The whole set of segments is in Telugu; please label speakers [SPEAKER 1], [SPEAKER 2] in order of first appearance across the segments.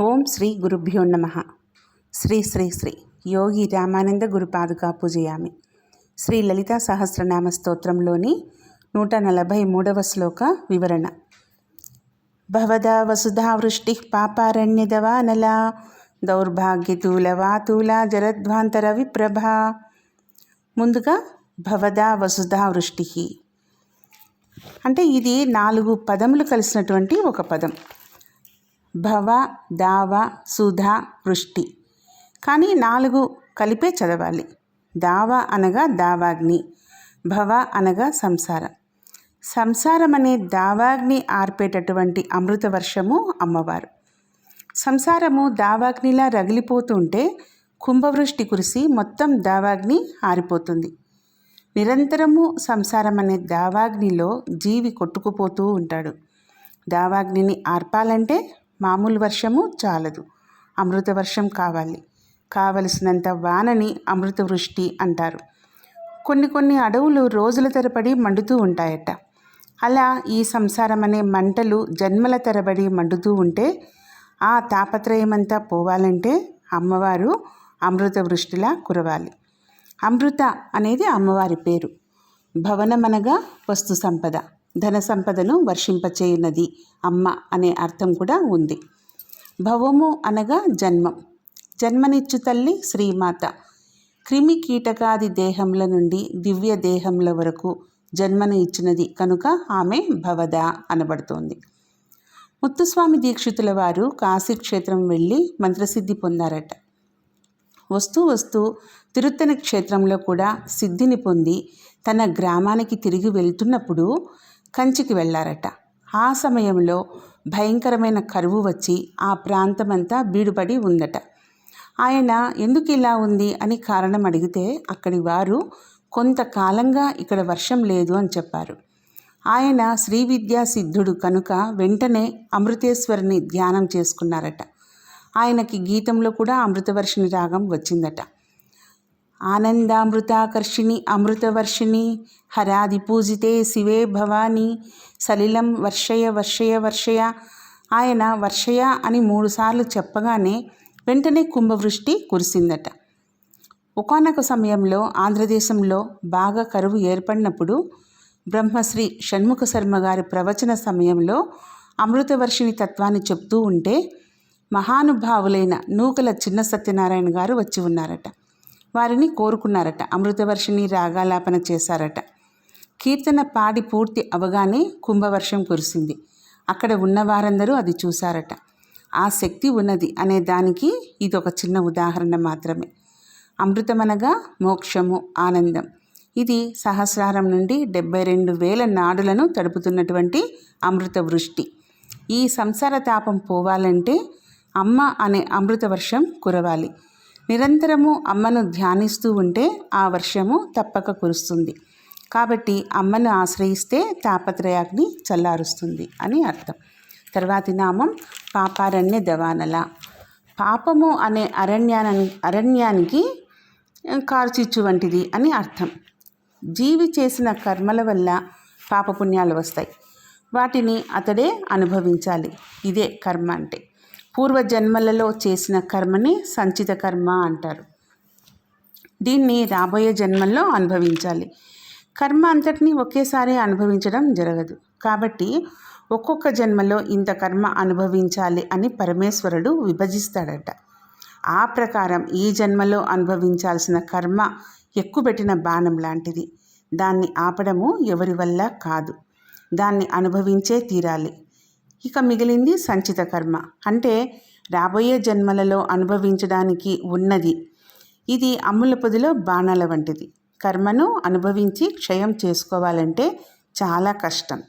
[SPEAKER 1] ఓం శ్రీ గురుభ్యో నమ. శ్రీ శ్రీ శ్రీ యోగి రామానంద గురుపాదుకా పూజయామి. శ్రీ లలితా సహస్రనామ స్తోత్రంలోని నూట నలభై మూడవ శ్లోక వివరణ. భవదా వసుధా వృష్టి పాపారణ్యదవానలా దౌర్భాగ్యతూల వాతూల జరధ్వాంతర విప్రభా. ముందుగా భవదా వసుధా వృష్టి. అంటే ఇది నాలుగు పదములు కలిసినటువంటి ఒక పదం. భవ దావ సుధ వృష్టి. కానీ నాలుగు కలిపే చదవాలి. దావ అనగా దావాగ్ని భవ అనగా సంసారం. సంసారం అనే దావాగ్ని ఆర్పేటటువంటి అమృత వర్షము అమ్మవారు. సంసారము దావాగ్నిలా రగిలిపోతుంటే కుంభవృష్టి కురిసి మొత్తం దావాగ్ని ఆరిపోతుంది. నిరంతరము సంసారం అనే దావాగ్నిలో జీవి కొట్టుకుపోతూ ఉంటాడు. దావాగ్నిని ఆర్పాలంటే మామూలు వర్షము చాలదు. అమృత వర్షం కావాలి. కావలసినంత వానని అమృత వృష్టి అంటారు. కొన్ని కొన్ని అడవులు రోజుల తరబడి మండుతూ ఉంటాయట. అలా ఈ సంసారం అనే మంటలు జన్మల తరబడి మండుతూ ఉంటే ఆ తాపత్రయమంతా పోవాలంటే అమ్మవారు అమృత వృష్టిలా కురవాలి. అమృత అనేది అమ్మవారి పేరు. భవనమనగా వస్తు సంపద. ధన సంపదను వర్షింపచేయునది. అమ్మ అనే అర్థం కూడా ఉంది. భవము అనగా జన్మం. జన్మనిచ్చు తల్లి శ్రీమాత. క్రిమి కీటకాది దేహంల నుండి దివ్య దేహంల వరకు జన్మను ఇచ్చినది కనుక ఆమె భవద అనబడుతోంది. ముత్తుస్వామి దీక్షితుల వారు కాశీక్షేత్రం వెళ్ళి మంత్రసిద్ధి పొందారట. వస్తూ వస్తూ తిరుత్తని క్షేత్రంలో కూడా సిద్ధిని పొంది తన గ్రామానికి తిరిగి వెళ్తున్నప్పుడు కంచికి వెళ్ళారట ఆ సమయంలో భయంకరమైన కరువు వచ్చి ఆ ప్రాంతమంతా బీడుపడి ఉందట. ఆయన ఎందుకు ఇలా ఉంది? అని కారణం అడిగితే అక్కడి వారు కొంతకాలంగా ఇక్కడ వర్షం లేదు అని చెప్పారు. ఆయన శ్రీ విద్యా సిద్ధుడు కనుక వెంటనే అమృతేశ్వరిని ధ్యానం చేసుకున్నారట. ఆయనకి గీతంలో కూడా అమృతవర్షిణి రాగం వచ్చిందట. ఆనందామృతాకర్షిణి అమృతవర్షిణి హరాది పూజితే శివే భవాని సలిలం వర్షయ వర్షయ వర్షయ. ఆయన వర్షయ అని మూడుసార్లు చెప్పగానే వెంటనే కుంభవృష్టి కురిసిందట. ఒకనొక సమయంలో ఆంధ్రదేశంలో బాగా కరువు ఏర్పడినప్పుడు బ్రహ్మశ్రీ షణ్ముఖ శర్మ గారి ప్రవచన సమయంలో అమృతవర్షిణి తత్వాన్ని చెప్తూ ఉంటే మహానుభావులైన నూకల చిన్న సత్యనారాయణ గారు వచ్చి ఉన్నారట. వారిని కోరుకున్నారట. అమృతవర్షిని రాగాలాపన చేశారట. కీర్తన పాడి పూర్తి అవగానే కుంభవర్షం కురిసింది. అక్కడ ఉన్న వారందరూ అది చూశారట. ఆ శక్తి ఉన్నది అనే దానికి ఇది ఒక చిన్న ఉదాహరణ మాత్రమే. అమృతమనగా మోక్షము ఆనందం. ఇది సహస్రారం నుండి డెబ్బై రెండు వేల నాడులను తడుపుతున్నటువంటి అమృత వృష్టి ఈ సంసార తాపం పోవాలంటే అమ్మ అనే అమృత వర్షం కురవాలి. నిరంతరము అమ్మను ధ్యానిస్తూ ఉంటే ఆ వర్షము తప్పక కురుస్తుంది. కాబట్టి అమ్మను ఆశ్రయిస్తే తాపత్రయాగ్ని చల్లారుస్తుంది అని అర్థం. తర్వాతి నామం పాపారణ్య దవానల. పాపము అనే అరణ్యాన అరణ్యానికి కార్చిచ్చు వంటిది అని అర్థం. జీవి చేసిన కర్మల వల్ల పాపపుణ్యాలు వస్తాయి. వాటిని అతడే అనుభవించాలి. ఇదే కర్మ అంటే. పూర్వజన్మలలో చేసిన కర్మని సంచిత కర్మ అంటారు. దీన్ని రాబోయే జన్మల్లో అనుభవించాలి. కర్మ అంతటినీ ఒకేసారి అనుభవించడం జరగదు. కాబట్టి ఒక్కొక్క జన్మలో ఇంత కర్మ అనుభవించాలి అని పరమేశ్వరుడు విభజిస్తాడట. ఆ ప్రకారం ఈ జన్మలో అనుభవించాల్సిన కర్మ ఎక్కుపెట్టిన బాణం లాంటిది. దాన్ని ఆపడము ఎవరి వల్ల కాదు. దాన్ని అనుభవించే తీరాలి. ఇక మిగిలింది సంచిత కర్మ. అంటే రాబోయే జన్మలలో అనుభవించడానికి ఉన్నది. ఇది అమ్ముల పొదిలో బాణాల వంటిది. కర్మను అనుభవించి క్షయం చేసుకోవాలంటే చాలా కష్టం.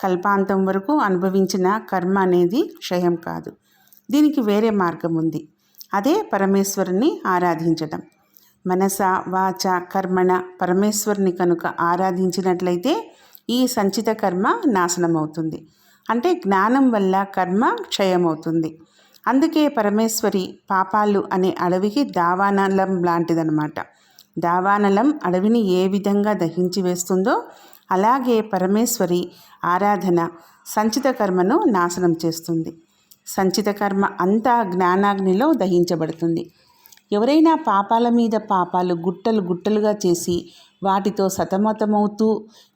[SPEAKER 1] కల్పాంతం వరకు అనుభవించిన కర్మ అనేది క్షయం కాదు. దీనికి వేరే మార్గం ఉంది. అదే పరమేశ్వరుని ఆరాధించడం మనస వాచ కర్మణ పరమేశ్వరుని కనుక ఆరాధించినట్లయితే ఈ సంచిత కర్మ నాశనమవుతుంది. అంటే జ్ఞానం వల్ల కర్మ క్షయమవుతుంది. అందుకే పరమేశ్వరి పాపాలు అనే అడవికి దావానలం లాంటిదనమాట దావానలం అడవిని ఏ విధంగా దహించి వేస్తుందో అలాగే పరమేశ్వరి ఆరాధన సంచిత కర్మను నాశనం చేస్తుంది. సంచిత కర్మ అంతా జ్ఞానాగ్నిలో దహించబడుతుంది. ఎవరైనా పాపాల మీద పాపాలు గుట్టలు గుట్టలుగా చేసి వాటితో సతమతమవుతూ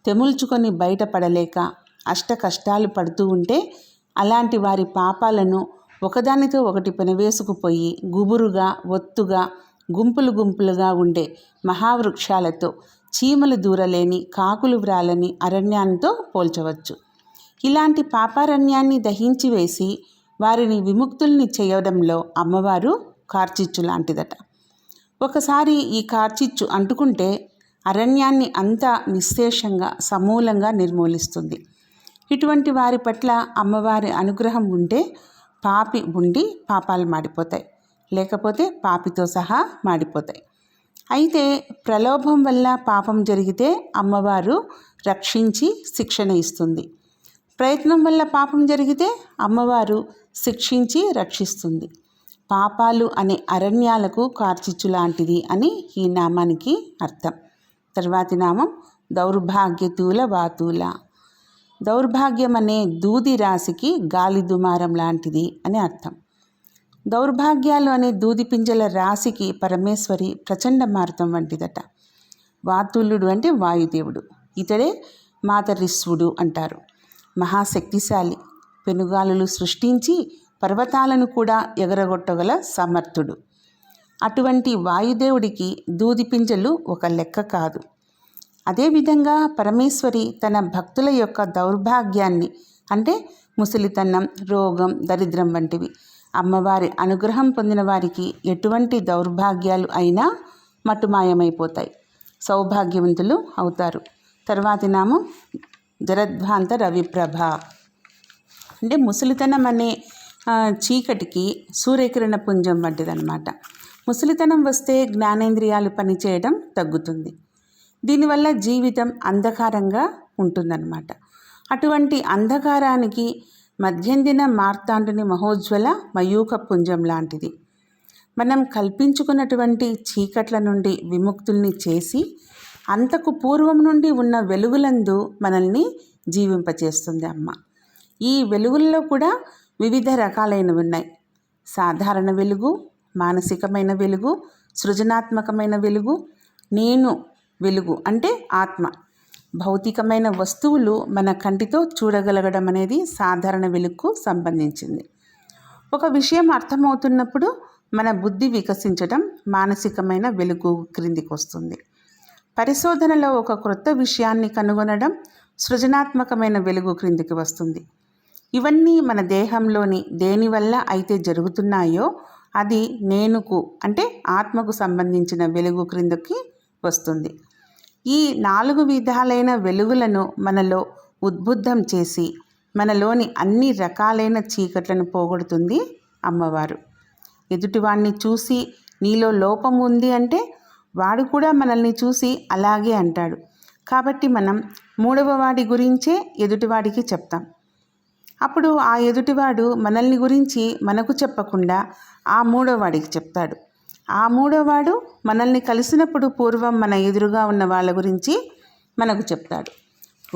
[SPEAKER 1] తెముల్చుకొని బయటపడలేక అష్ట కష్టాలు పడుతూ ఉంటే అలాంటి వారి పాపాలను ఒకదానితో ఒకటి పెనవేసుకుపోయి గుబురుగా ఒత్తుగా గుంపులు గుంపులుగా ఉండే మహావృక్షాలతో చీమలు దూరలేని కాకులు వ్రాలని అరణ్యాలతో పోల్చవచ్చు. ఇలాంటి పాపారణ్యాన్ని దహించి వేసి వారిని విముక్తుల్ని చేయడంలో అమ్మవారు కార్చిచ్చు లాంటిదట. ఒకసారి ఈ కార్చిచ్చు అంటుకుంటే అరణ్యాన్ని అంతా నిశ్శేషంగా సమూలంగా నిర్మూలిస్తుంది. ఇటువంటి వారి పట్ల అమ్మవారి అనుగ్రహం ఉంటే పాపి ఉండి పాపాలు మాడిపోతాయి. లేకపోతే పాపితో సహా మాడిపోతాయి. అయితే ప్రలోభం వల్ల పాపం జరిగితే అమ్మవారు రక్షించి శిక్షణ ఇస్తుంది. ప్రయత్నం వల్ల పాపం జరిగితే అమ్మవారు శిక్షించి రక్షిస్తుంది. పాపాలు అనే అరణ్యాలకు కార్చిచ్చు లాంటిది అని ఈ నామానికి అర్థం. తర్వాతి నామం దౌర్భాగ్యతూల వాతూల. దౌర్భాగ్యం అనే దూది రాశికి గాలి దుమారం లాంటిది అని అర్థం. దౌర్భాగ్యాలు అనే దూది పింజల రాశికి పరమేశ్వరి ప్రచండ మార్గం వంటిదట. వాతుల్యుడు అంటే వాయుదేవుడు ఇతడే మాతరిశ్వుడు అంటారు. మహాశక్తిశాలి పెనుగాలులు సృష్టించి పర్వతాలను కూడా ఎగరగొట్టగల సమర్థుడు. అటువంటి వాయుదేవుడికి దూది పింజలు ఒక లెక్క కాదు. అదేవిధంగా పరమేశ్వరి తన భక్తుల యొక్క దౌర్భాగ్యాన్ని అంటే ముసలితనం రోగం దరిద్రం వంటివి. అమ్మవారి అనుగ్రహం పొందిన వారికి ఎటువంటి దౌర్భాగ్యాలు అయినా మటుమాయమైపోతాయి. సౌభాగ్యవంతులు అవుతారు. తర్వాతి నామం జరద్వాంత రవిప్రభ. అంటే ముసలితనం అనే చీకటికి సూర్యకిరణ పుంజం వంటిదన్నమాట. ముసలితనం వస్తే జ్ఞానేంద్రియాలు పనిచేయడం తగ్గుతుంది. దీనివల్ల జీవితం అంధకారంగా ఉంటుందన్నమాట. అటువంటి అంధకారానికి మధ్యందిన మార్తాండుని మహోజ్వల మయూఖ పుంజం లాంటిది. మనం కల్పించుకున్నటువంటి చీకట్ల నుండి విముక్తుల్ని చేసి అంతకు పూర్వం నుండి ఉన్న వెలుగులందు మనల్ని జీవింపచేస్తుంది అమ్మ. ఈ వెలుగుల్లో కూడా వివిధ రకాలైనవి ఉన్నాయి. సాధారణ వెలుగు మానసికమైన వెలుగు సృజనాత్మకమైన వెలుగు నేను వెలుగు అంటే ఆత్మ. భౌతికమైన వస్తువులు మన కంటితో చూడగలగడం అనేది సాధారణ వెలుగుకు సంబంధించింది. ఒక విషయం అర్థమవుతున్నప్పుడు మన బుద్ధి వికసించడం మానసికమైన వెలుగు క్రిందికి వస్తుంది. పరిశోధనలో ఒక క్రొత్త విషయాన్ని కనుగొనడం సృజనాత్మకమైన వెలుగు క్రిందికి వస్తుంది. ఇవన్నీ మన దేహంలోని దేనివల్ల అయితే జరుగుతున్నాయో అది నేనుకు అంటే ఆత్మకు సంబంధించిన వెలుగు క్రిందకి వస్తుంది. ఈ నాలుగు విధాలైన వెలుగులను మనలో ఉద్బుద్ధం చేసి మనలోని అన్ని రకాలైన చీకట్లను పోగొడుతుంది అమ్మవారు. ఎదుటివాడిని చూసి నీలో లోపం ఉంది అంటే వాడు కూడా మనల్ని చూసి అలాగే అంటాడు. కాబట్టి మనం మూడవ వాడి గురించే ఎదుటివాడికి చెప్తాం. అప్పుడు ఆ ఎదుటివాడు మనల్ని గురించి మనకు చెప్పకుండా ఆ మూడవ వాడికి చెప్తాడు. ఆ మూడోవాడు మనల్ని కలిసినప్పుడు పూర్వం మన ఎదురుగా ఉన్న వాళ్ళ గురించి మనకు చెప్తాడు.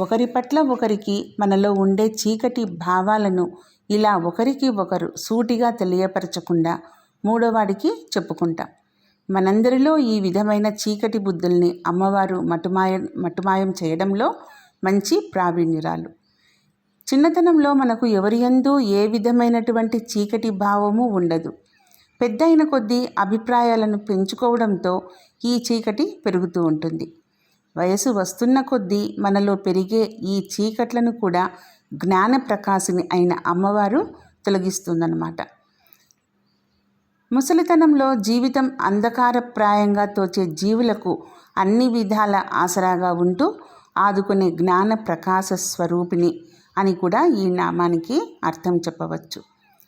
[SPEAKER 1] ఒకరి పట్ల ఒకరికి మనలో ఉండే చీకటి భావాలను ఇలా ఒకరికి ఒకరు సూటిగా తెలియపరచకుండా మూడోవాడికి చెప్పుకుంటాం. మనందరిలో ఈ విధమైన చీకటి బుద్ధుల్ని అమ్మవారు మటుమాయ మటుమాయం చేయడంలో మంచి ప్రావీణ్యురాలు. చిన్నతనంలో మనకు ఎవరియందు ఏ విధమైనటువంటి చీకటి భావము ఉండదు. పెద్ద అయిన కొద్దీ అభిప్రాయాలను పెంచుకోవడంతో ఈ చీకటి పెరుగుతూ ఉంటుంది. వయసు వస్తున్న కొద్దీ మనలో పెరిగే ఈ చీకట్లను కూడా జ్ఞాన ప్రకాశిని అయిన అమ్మవారు తొలగిస్తుందన్నమాట. ముసలితనంలో జీవితం అంధకారప్రాయంగా తోచే జీవులకు అన్ని విధాల ఆసరాగా ఉంటూ ఆదుకునే జ్ఞాన ప్రకాశ స్వరూపిణి అని కూడా ఈ నామానికి అర్థం చెప్పవచ్చు.